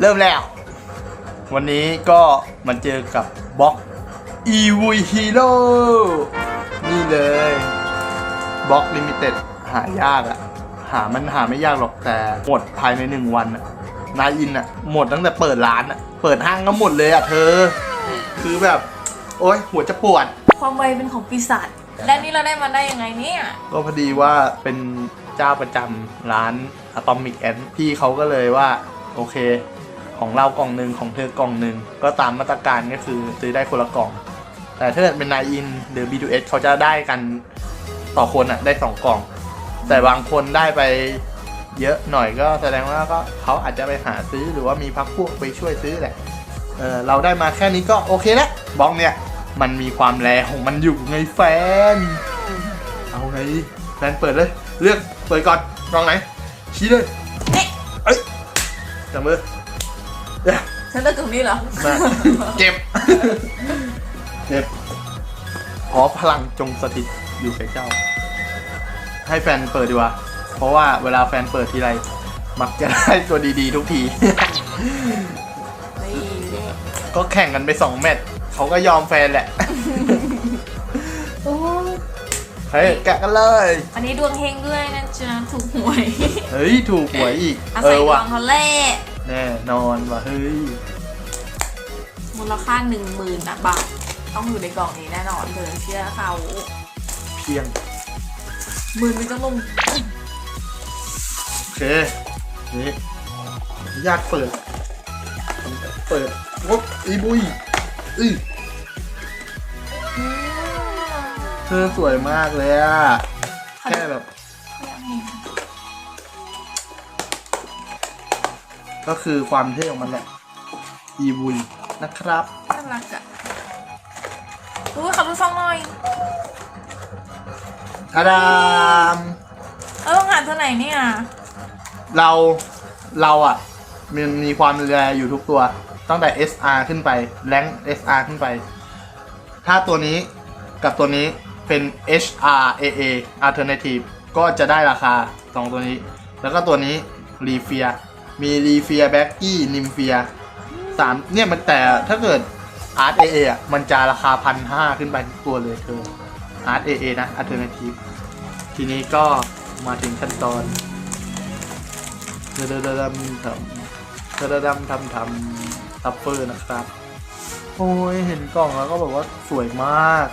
เริ่มแล้ว วันนี้ก็มาเจอกับบล็อกอีวูฮีโร่นี่เลยบล็อกลิมิเต็ดหายากอะหามันหาไม่ยากหรอกแต่หมดภายในหนึ่งวันอะนายอินอะหมดตั้งแต่เปิดร้านอะเปิดห้างก็หมดเลยอะเธอ คือแบบ โอ๊ยหัวจะปวด ความไวเป็นของปีศาจและนี่เราได้มาได้ยังไงเนี่ยก็พอดีว่าเป็นเจ้าประจำร้าน Atomic Ant พี่เขาก็เลยว่า โอเค ของเรากล่องหนึ่งของเธอกล่องหนึ่งก็ตามมาตรการก็คือซื้อได้คนละกล่อง แต่ถ้าเกิดเป็นนายอินหรือ B2S เขาจะได้กันต่อคนอะได้สองกล่อง แต่บางคนได้ไปเยอะหน่อยก็แสดงว่าก็เขาอาจจะไปหาซื้อหรือว่ามีพักพวกไปช่วยซื้อแหละเออเราได้มาแค่นี้ก็โอเคแล้วบล็อกเนี่ยมันมีความแรงของมันอยู่ไงแฟน เอาไงแฟนเปิดเลย เลือกเปิดก่อนกล่องไหนชี้เลยเอ้ยจับมือ ฉันเลือกตรงนี้เหรอ มาเก็บเก็บ ขอพลังจงสถิตอยู่กับเจ้า ให้แฟนเปิดดีกว่า เพราะว่าเวลาแฟนเปิดทีไร มักจะได้ตัวดีๆ ทุกที นี่เด้ก็แข่งกันไปสองแมตช์เขาก็ยอมแฟนแหละ โอ้เฮ้ย แกะกันเลย อันนี้ดวงเฮงด้วยนะจ๊ะถูกหวย เฮ้ย ถูกหวยอีก อาเอศัยอดวว่ะ งเขาแล่ แน่นอนว่ะเฮ้ย มูลค่าหนึ่งหมื่นนะบาท ต้องอยู่ในกล่องนี้แน่นอนเลยเชื่อเขาเพียง หมื่นไม่ต้องลงโอเค นี่ญาติเปิด เปิดวบอีบุยอือเธอสวยมากเลยอะแค่แบบ ก็คือความเท่ของมันแหละอีบุยนะครับ น่ารักอะอุ้ยขับรถฟังหน่อยอาดามเออต้องหาตัวไหนเนี่ย เราเราอะ มันมีความแรงอยู่ทุกตัว ตั้งแต่ SR ขึ้นไปแรง SR ขึ้นไป ถ้าตัวนี้กับตัวนี้เป็น HRAA Alternative ก็จะได้ราคา 2 ตัวนี้ แล้วก็ตัวนี้รีเฟีย มีรีเฟียแบ็กกี้นิมเฟียสามเนี่ยมันแต่ถ้าเกิด Art AA อะมันจะราคาพันห้าขึ้นไปทุกตัวเลยเธอ Art AA นะ Alternative ทีนี้ก็มาถึงขั้นตอนเดดดำทำเดดดำทำทำทัฟเฟอร์นะครับ โอ้ยเห็นกล่องแล้วก็แบบว่าสวยมาก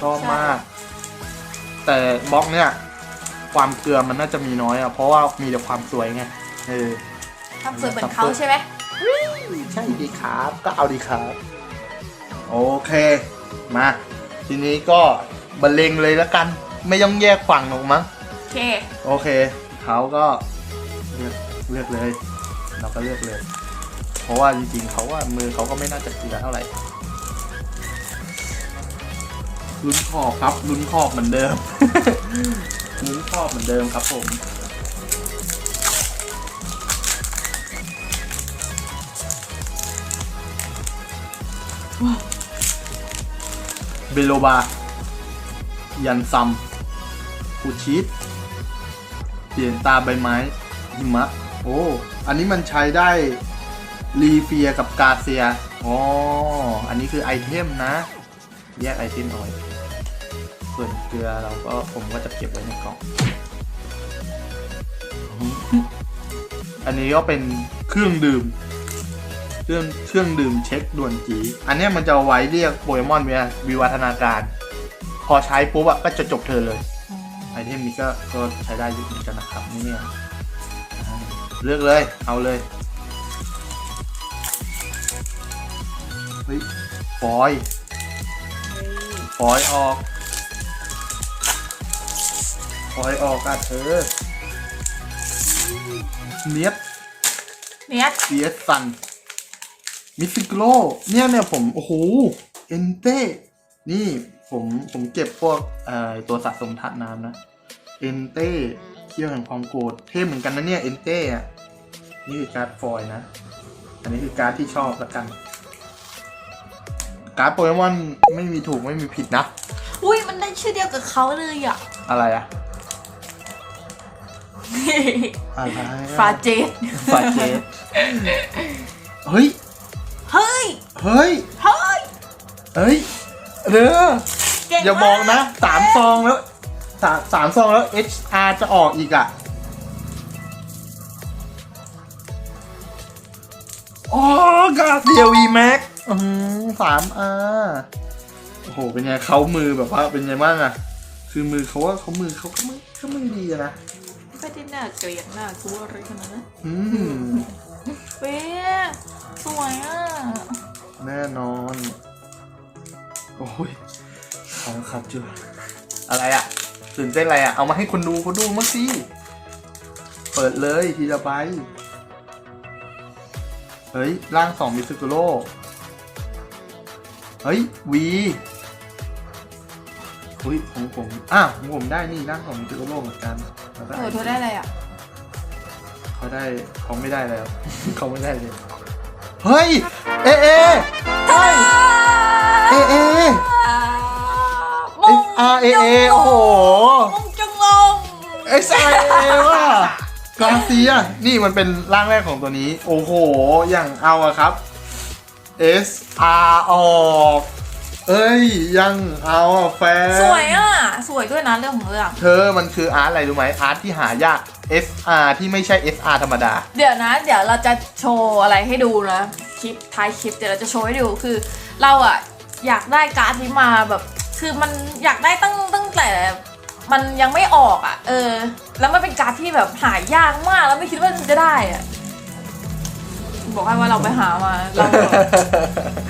ชอบมาก แต่บล็อกเนี่ย ความเกลือมันน่าจะมีน้อยอะ เพราะว่ามีแต่ความสวยไง เออ ทำสวยเหมือนเขาใช่ไหมใช่ดีครับก็เอาดีครับ โอเค มา ทีนี้ก็บรรเลงเลยแล้วกัน ไม่ต้องแยกฝั่งหรอกมั้งโอเค โอเคเขาก็เลือกเลือกเลย เราก็เลือกเลย เพราะว่าจริงๆเขาว่ามือเขาก็ไม่น่าจะเกลือเท่าไหร่ลุ้นขอบครับลุ้นขอบเหมือนเดิมลุ้นขอบเหมือนเดิมครับผม เบโลบา ยันซัมคูชิตเปลี่ยนตาใบไม้หิมะ โอ้ อันนี้มันใช้ได้รีเฟียกับกาเซีย อ๋อ อันนี้คือไอเทมนะ แยกไอเทมเอาไว้ส่วนเกลือเราก็ผมก็จะเก็บไว้ในกล่อง อันนี้ก็เป็นเครื่องดื่ม เครื่องเครื่องดื่มเช็คด่วนจี อันเนี้ยมันจะเอาไว้เรียกโปเกมอนเวลาวิวัฒนาการ พอใช้ปุ๊บอะก็จะจบเธอเลย ไอเทมนี้ก็ก็ใช้ได้เยอะเหมือนกันนะครับเนี่ยอ่าเลือกเลย เอาเลยเฮ้ยฟอยล์ฟอยล์ออกฟอยล์ออกอะเธอเนียบเนี่ยเซียสัน มิสิโกโลเนี่ยเนี่ยผม โอ้โห เอนเต้ นี่ผมผมเก็บพวกเอ่อตัวสะสมธาตุน้ำนะ เอนเต้เขี้ยวแห่งความโกรธเทพเหมือนกันนะเนี่ย เอนเต้อะนี่คือการ์ดฟอยล์นะ อันนี้คือการ์ดที่ชอบละกัน การ์ดโปเกมอนไม่มีถูกไม่มีผิดนะ อุ้ยมันได้ชื่อเดียวกับเขาเลยอะ อะไรอะอะไรอะฟาเจตฟาเจสเฮ้ย เฮ้ย เฮ้ย เฮ้ย เฮ้ยเด้อเก่งอย่าบอกนะสามซองแล้วสามสามซองแล้ว HR จะออกอีกอะอ๋อกาเซียวีแม็กสามอาโอ้โห เป็นไงเขามือแบบว่าเป็นไงบ้างอะ คือมือเขาว่าเขามือเขาก็มือก็มือดีอะนะไม่ได้น่าเกลียดน่ากลัวอะไรขนาดนั้นอืมเว้ย สวยอะ แน่นอน โอ้ยเอาละครับเจออะไรอะตื่นเต้นอะไรอะเอามาให้คนดูเขาดูมั้งสิ เปิดเลยทีละใบเฮ้ย ร่างสองมิซึกุโร่เฮ้ย วีอุ้ยของผม อ้าวของผมได้นี่ร่างสองมิซึกุโร่เหมือนกันแล้วก็เออเธอได้อะไรอะ เขาได้เขาไม่ได้แล้ว เขาไม่ได้เลย เฮ้ย เอเอเฮ้ยเอเอ มง S R A A โอ้โห มงจังลง S R A A ว่ะกราเซียนี่มันเป็นร่างแรกของตัวนี้ โอ้โห อย่างเอาอะครับ S R ออกเอ้ย ยังเอาอะแฟน สวยอะ สวยด้วยนะเรื่องของเรื่อง เธอมันคืออาร์ตอะไรรู้ไหมอาร์ตที่หายาก S R ที่ไม่ใช่ S R ธรรมดา เดี๋ยวนะ เดี๋ยวเราจะโชว์อะไรให้ดูนะคลิปท้ายคลิปเดี๋ยวเราจะโชว์ให้ดูคือเราอะอยากได้การ์ดนี้มาแบบ คือมันอยากได้ตั้งตั้งแต่มันยังไม่ออกอะเออ แล้วมันเป็นการ์ดที่แบบหายากมากแล้วไม่คิดว่าจะได้อะบอกให้ว่าเราไปหามาเราแบบ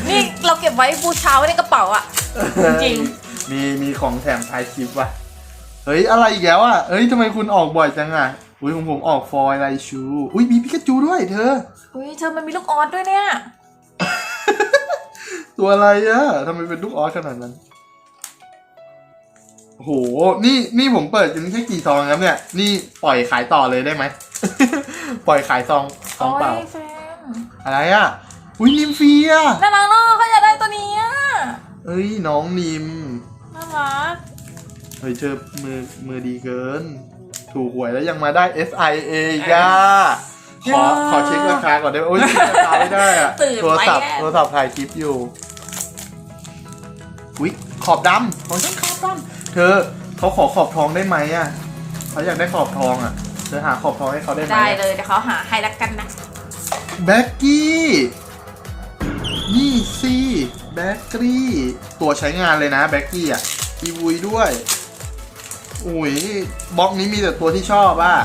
นี่เราเก็บไว้บูชาไว้ในกระเป๋าอะจริงมีมีของแถมท้ายคลิปว่ะ เฮ้ยอะไรอีกแล้วอะเฮ้ยทำไมคุณออกบ่อยจังอะอุ้ยของผมออกฟอยล์ไรชูอุ้ยมีพิกาจูด้วยเธอ อุ้ยเธอมันมีลูกออสด้วยเนี่ย ตัวอะไรอะทำไมเป็นลูกออสขนาดนั้นโอ้โหนี่นี่ผมเปิดจนแค่กี่ซองครับเนี่ย นี่ปล่อยขายต่อเลยได้ไหม ปล่อยขายซองซองโอ้เปล่ายแฟนอะไรอะ อุ้ยนิมเฟียน่ารักเนาะเขาอยากได้ตัวนี้อะเอ้ยน้องนิม น่ารัก เฮ้ยเธอมือมือดีเกิน ถูกหวยแล้วยังมาได้ S I A อีกอะขอขอเช็คราคาก่อนได้ไหมโอ้ยเช็คราคาไม่ได้อะตื่นโทรไปศัพท์แน่โทรศัพท์ถ่ายคลิปอยู่อุ๊ยขอบดำของฉันขอบดำเธอเขาขอขอบทองได้ไหมอะเขาอยากได้ขอบทองอะเธอหาขอบทองให้เขาได้ไหมได้เลยเดี๋ยวเขาหาให้ละกันนะ แบ็กกี้นี่สิแบ็กกี้ ตัวใช้งานเลยนะแบ็กกี้อะอีวุยด้วย อุ้ยบล็อกนี้มีแต่ตัวที่ชอบอะ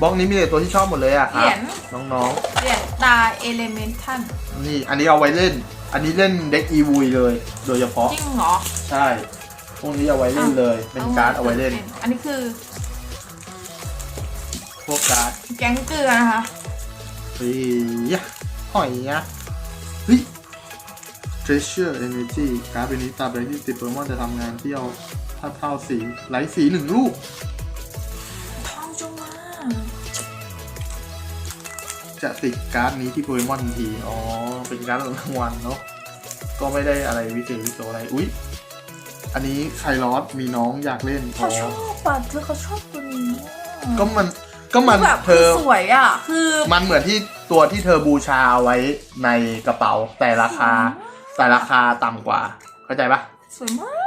บล็อกนี้มีแต่ตัวที่ชอบหมดเลยอะคเหรับรียญ น้องเหรียญตาเอเลเมนทันๆนี่ อันนี้เอาไว้เล่น อันนี้เล่นเด็กอีวุยเลย โดยเฉพาะ จริงเหรอใช่ พวกนี้เอาไว้เล่นเลย เป็นการ์ดเอาไว้เล่น อันนี้คือพวกการ์ดแก๊งเกลือนะคะ เฮ้ยยะหอยยะเฮ้ย treasure energy การ์ดเป็นนี้ตราบใดที่ติดโปเกมอนจะทำงานที่เอา ถ้าเท่าสีไหลสีหนึ่งลูก ทองจงมาจะติดการ์ดนี้ที่โปเกมอนทันที อ๋อ เป็นการ์ดรางวัลเนาะ ก็ไม่ได้อะไรวิเศษวิโสอะไร อุ๊ย อันนี้ไคลอสมีน้องอยากเล่นเขาชอบอะเธอเขาชอบตัวนี้อะก็มันก็มันแบบเธคืออ สวยอะ คือมันเหมือนที่ตัวที่เธอบูชาเอาไว้ในกระเป๋าแต่ราคาแต่ราคาต่ำกว่า เข้าใจปะสวยมาก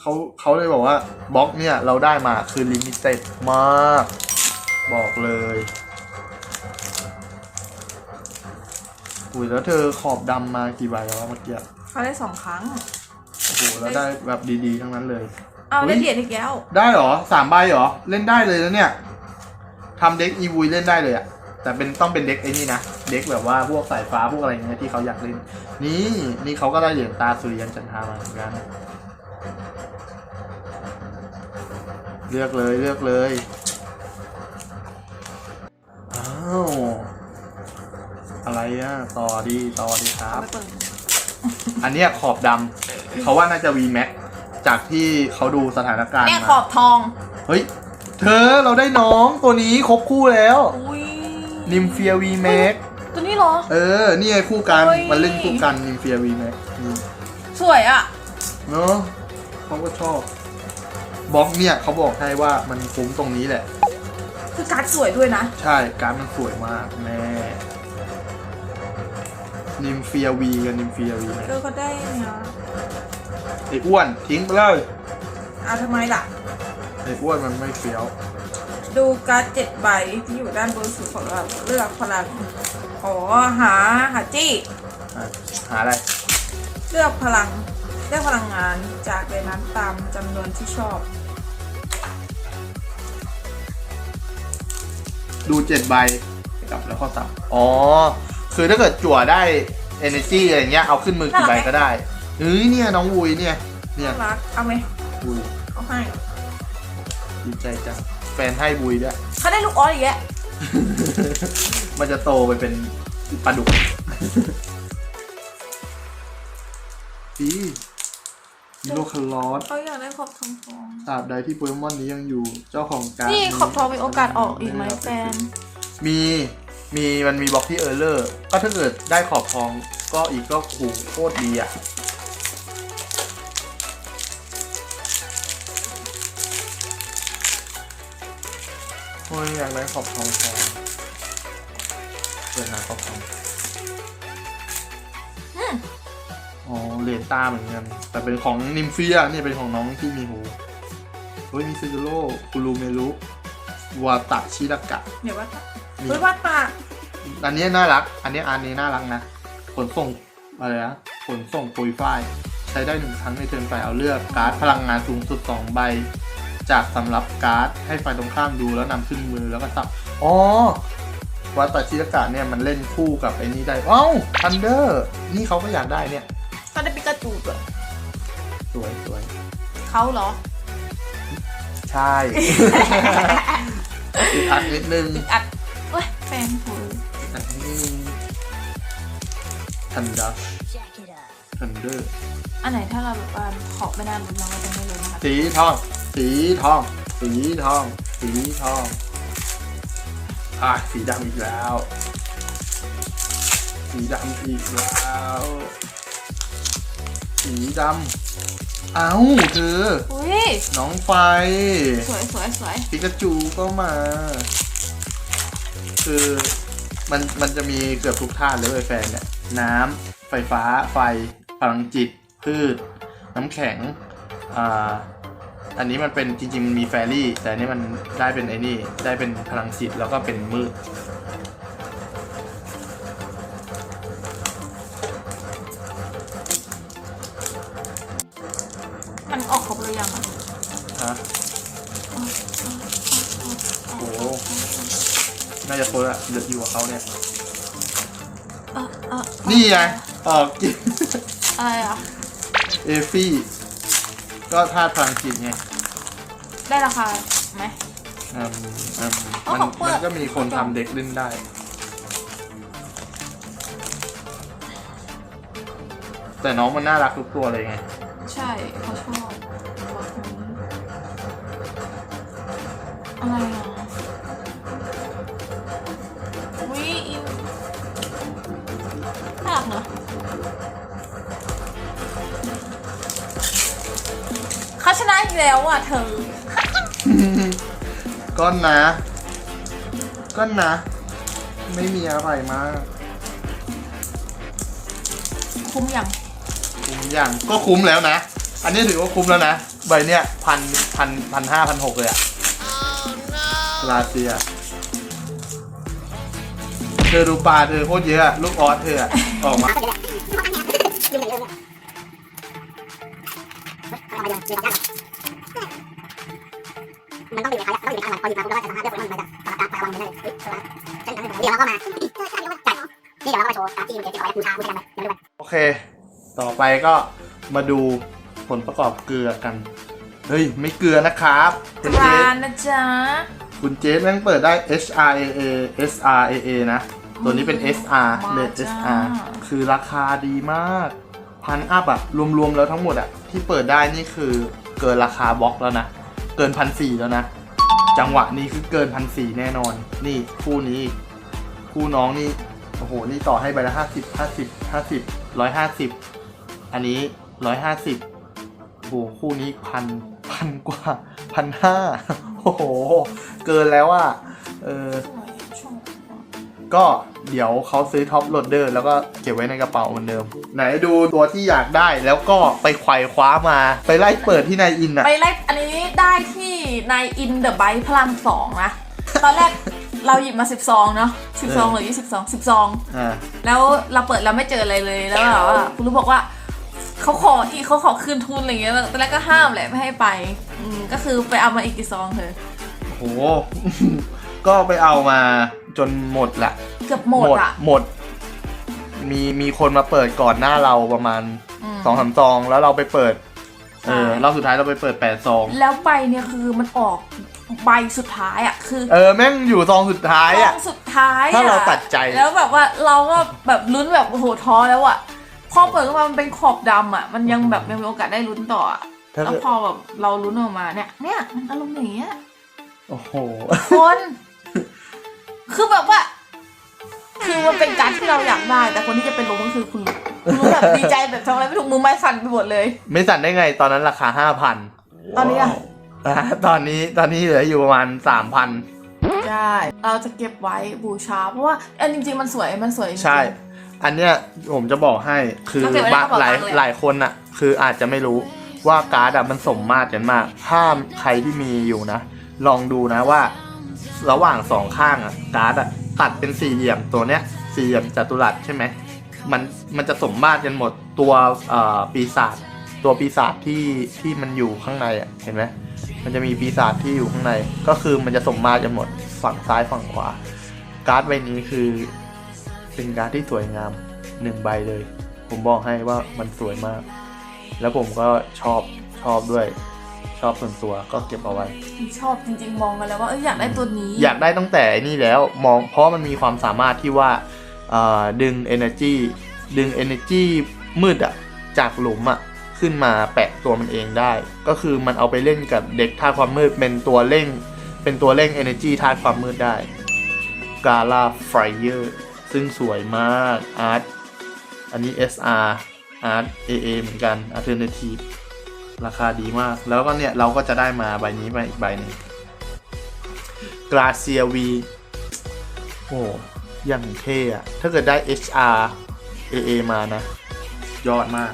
เขาเขาเลยบอกว่าบล็อกเนี่ยเราได้มาคือลิมิเต็ดมาก บอกเลยอุ้ยแล้วเธอขอบดำมากี่ใบแล้ววะเมื่อกี้เขาได้สองครั้ง โอ้โหแล้วได้แบบดีๆทั้งนั้นเลย เอาเฮ้ได้ยเหรียญอีกแล้ว ได้เหรอสามใบเหรอ เล่นได้เลยแล้วเนี่ยทำเด็กอีวุยเล่นได้เลยอะแต่เป็นต้องเป็นเด็กไอ้นี่นะเด็กแบบว่าพวกสายฟ้าพวกอะไรเงี้ยที่เขาอยากเล่น นี่นี่เขาก็ได้เหรียญตาสุริยันจันทรามาเหมือนกัน เลือกเลยเลือกเลยอ้าวอะไรอะต่อดีต่อดีครับ ไม่เปิดอันเนี้ยขอบดำเขาว่าน่าจะ V Max จากที่เขาดูสถานการณ์เนี่ยมาขอบทอง เฮ้ย เธอเราได้น้องตัวนี้ครบคู่แล้ว อุ้ยนิมเฟีย V Max ตัวนี้เหรอ เออ นี่ไงคู่กัน เฮ้ย มันเล่นคู่กันนิมเฟีย V Max นี่สวยอะ เนาะเขาก็ชอบ บล็อกเนี่ยเขาบอกให้ว่ามันคุ้มตรงนี้แหละ คือการ์ดสวยด้วยนะ ใช่การดมันสวยมากแม่นิมเฟียวีกับนิมเฟียวีเออก็ได้เนี่ยไอ้อ้วนทิ้งไปเลยเอาทำไมล่ะ ไอ้อ้วนมันไม่เฟี้ยว ดูการ์ดเจ็ดใบที่อยู่ด้านบนสุดของเราเลือกพลัง อ๋อหาหาจี้ อะหาอะไร เลือกพลัง เลือกพลังงานจากในนั้นตามจำนวนที่ชอบ ดูเจ็ดใบกลับแล้วข้อสามอ๋อ คือถ้าเกิดจั่วได้ energy อะไรเงี้ยเอาขึ้นมือกี่ใบก็ได้เฮ้ยเนี่ยน้องวุยเนี่ย เนี่ยน่ารักเอาไหมวุยเอาให้ดีใจจังแฟนให้บุยด้วย เขาได้ลูกออสอีกแล้วมันจะโตไปเป็นปลาดุก ดี มีโลคัลลอสเขาอยากได้ขอบทองทองตราบใดที่โปเกมอนนี้ยังอยู่เจ้าของการ์ดนี่ขอบทองมีโอกาสออกอีกไหมแฟน มีมีมันมีบล็อกที่เออร์เลอร์ก็ถ้าเกิดได้ขอบทองก็อีกก็คูโคตรดีอะโอ้ยอยากได้ขอบทองทองเปิดหาขอบทอง อืมอ๋อเลนต้าเหมือนกัน แต่เป็นของนิมเฟียนี่เป็นของน้องที่มีหูเฮ้ยมีซิซูโร่กูรูเมรุวาตะชิดากะ เดี๋ยวว่าดมีเฮ้ยวาดปากอันนี้น่ารัก อันนี้อันนี้น่ารักนะ ขนส่งอะไรนะ ขนส่งปุยฝ้าย ใช้ได้หนึ่งครั้งในเทิร์นไปเอาเลือกการ์ดพลังงานสูงสุด2ใบ จากสำรับการ์ดให้ฝ่ายตรงข้ามดูแล้วนำขึ้นมือแล้วก็สับ อ๋อวัตชิรกะเนี่ยมันเล่นคู่กับไอ้นี่ได้ เอ้าทันเดอร์ นี่เขาก็อยากได้เนี่ย เขาได้ปิกาจูด้วยสวยสวยเขาเหรอใช่อีกอันนิดนึงอัดเว้ยแฟนหูอันนี้ทันดัชทันเดอร์อันไหนถ้าเราแบบว่าขอบไม่นานเราก็จะไม่รู้นะคะสีทอง สีทอง สีทอง สีทองอะสีดำอีกแล้ว สีดำอีกแล้ว สีดำเอ้าเธอ อุ้ยน้องไฟ สวยสวยสวยปิกาจูก็มา คือมันมันจะมีเกือบทุกธาตุเลยเว้ยแฟนเนี่ย น้ำไฟฟ้าไฟ พลังจิต พืช น้ำแข็ง อ่า อันนี้มันเป็นจริงๆมันมีแฟรี่ แต่อันนี้มันได้เป็นไอ้นี่ ได้เป็นพลังจิตแล้วก็เป็นมืด จะโคตรอะเดือดอยู่กับเขาเนี่ยเออเออนี่ไงออกกิน อะไรอะ เอฟี่ ก็ธาตุพลังจิตไงได้ราคาไหม อืมอืมอ๋อมันของเปิด มันก็มีคนทำเด็กเล่นได้ แต่น้องมันน่ารักทุกตัวเลยไง ใช่เขาชอบ ชนะอีกแล้วอะเธอ ก้อนนะ ก้อนนะ ไม่มีอะไรมากคุ้มยังคุ้มอย่างก็คุ้มแล้วนะ อันนี้ถือว่าคุ้มแล้วนะ ใบเนี้ยพันพันพันห้าพันหกเลยอะลาเซีย เธอดูปลาเธอโคตรเยอะอะลูกออสเธออะออกมา มันต้องอยู่ในเขาต้องอยู่ในเขาพอหยิบมาปุ๊บแล้วก็จะสามารถเลือกคนที่มาจากสำหรับการวางมือได้เฮ้ยใช่ไหมเช่นนั้นเดี๋ยวเราก็มาจัดนี่เดี๋ยวเราก็มาโชว์การที่มันเกี่ยวกับบูชาบูชากันไปเดี๋ยวดูกันโอเค ต่อไปก็มาดูผลประกอบเกลือกัน เฮ้ย ไม่เกลือนะครับคุณเจร้าสนนะจ๊ะคุณเจสแม่งเปิดได้ H R A A S R A A นะ ตัวนี้เป็น S R เลท S R คือราคาดีมาก พันอัพอะรวมๆแล้วทั้งหมดอะที่เปิดได้นี่คือเกินราคาบล็อกแล้วนะ เกินพันสี่แล้วนะ จังหวะนี้คือเกินพันสี่แน่นอน นี่คู่นี้ คู่น้องนี่โอ้โหนี่ต่อให้ใบละห้าสิบห้าสิบห้าสิบร้อยห้าสิบอันนี้ร้อยห้าสิบโอ้โหคู่นี้พันพันกว่าพันห้าโอ้โห เกินแล้วอะเออ ก็เดี๋ยวเขาซื้อท็อปโหลดเดอร์แล้วก็เก็บไว้ในกระเป๋าเหมือนเดิม ไหนดูตัวที่อยากได้แล้วก็ไปไขว่คว้ามา ไปไล่เปิดที่นายอินอะไปไล่อันนี้ได้ที่ในอินเดอะไบพลังสองนะ ตอนแรก เราหยิบมา10ซองเนาะ10ซองหรือ20ซอง10ซองอ่าแล้วเราเปิดแล้วไม่เจออะไรเลยแล้วแบบว่าคุณรู้บอกว่าเขาขออีกเขาขอคืนทุนอะไรเงี้ยตอนแรกก็ห้ามแหละไม่ให้ไปอืมก็คือไปเอามาอีกกี่ซองเธอโห ก็ไปเอามา จนหมดละเกือบหมดอะหมด มีมีคนมาเปิดก่อนหน้าเราประมาณม สองสามซองแล้วเราไปเปิด เออใช่ รอบสุดท้ายเราไปเปิดแปดซอง แล้วใบเนี่ยคือมันออกใบสุดท้ายอะ คือเออแม่งอยู่ซองสุดท้ายซอะองสุดท้ายอะถ้าเราตัดใจ แล้วแบบว่าเราก็แบบลุ้นแบบโอ้โหท้อแล้วอะ พอเปิดขึ้นมามันเป็นขอบดำอะ มันยังแบบยังมีโอกาสได้ลุ้นต่ออะถ้าแล้วเกิดพอแบบเราลุ้นออกมาเนี่ย เนี่ยมันอารมณ์อย่างเงี้ยโอ้โห คน คือแบบว่า คือมันเป็นการที่เราอยากได้ แต่คนที่จะเป็นลมก็คือคุณลุงคุณลุงแบบดีใจแบบทำอะไรไม่ถูกมือไม้สั่นไปหมดเลย ไม่สั่นได้ไงตอนนั้นราคาห้าพันตอนนี้อะตอนนี้ตอนนี้เหลืออยู่ประมาณสามพันใช่เราจะเก็บไว้บูชา เพราะว่าเออจริง ๆ มันสวยมันสวยจริงๆ ใช่ อันเนี้ยผมจะบอกให้คือต้องเก็บไว้ในบางกระเป๋าหลายตังค์เลย หลายคนอะคืออาจจะไม่รู้ว่าการ์ดอะมันสมมาตรกันมาก ถ้าใครที่มีอยู่นะ ลองดูนะว่า ระหว่างสองข้างอะการ์ดอะตัดเป็นสี่เหลี่ยมตัวเนี้ยสี่เหลี่ยมจัตุรัสใช่ไหมมันมันจะสมมาตรกันหมดตัวเอ่อปีศาจตัวปีศาจที่ที่มันอยู่ข้างในอะเห็นไหมมันจะมีปีศาจที่อยู่ข้างใน ก็คือมันจะสมมาตรกันหมดฝั่งซ้ายฝั่งขวา การ์ดใบนี้คือเป็นการ์ดที่สวยงามหนึ่งใบเลย ผมบอกให้ว่ามันสวยมาก แล้วผมก็ชอบชอบด้วย ชอบส่วนตัวก็เก็บเอาไว้ ชอบจริงๆมองกันแล้วว่าเอออยากได้ตัวนี้ อยากได้ตั้งแต่ไอ้นี่แล้วมองเพราะมันมีความสามารถที่ว่าเอ่อดึง energy ดึง energy มืดอะจากหลุมอะขึ้นมาแปะตัวมันเองได้ ก็คือมันเอาไปเล่นกับเด็กธาตุความมืดเป็นตัวเร่ง เป็นตัวเร่ง energy ธาตุความมืดได้ Gala Flyer ซึ่งสวยมากอาร์ตอันนี้ SR อาร์ต AA เหมือนกัน Alternative ราคาดีมาก แล้วก็เนี่ย เราก็จะได้มาใบนี้มาอีกใบหนึ่งกราเซียวีโอ้ยังเท่อะถ้าเกิดได้ HR AA มานะ ยอดมาก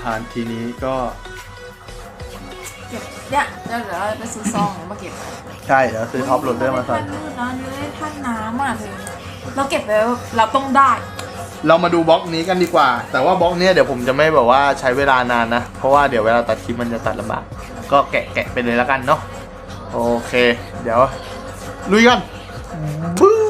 ทานทีนี้ก็เก็บเนี่ยเดี๋ยวเดี๋ยวเราไปซื้อซองเดี๋ยวมาเก็บใช่เดี๋ยวซื้อท็อปโหลดเดอร์มาใส่ท่านมืดนะนี่ได้ท่านน้ำอะเธอเราเก็บไว้แบบเราต้องได้ เรามาดูบล็อกนี้กันดีกว่า แต่ว่าบล็อกเนี้ยเดี๋ยวผมจะไม่แบบว่าใช้เวลานานนะ เพราะว่าเดี๋ยวเวลาตัดคลิปมันจะตัดลำบาก ก็แกะแกะไปเลยแล้วกันเนาะ โอเค เดี๋ยวลุยกันบึ้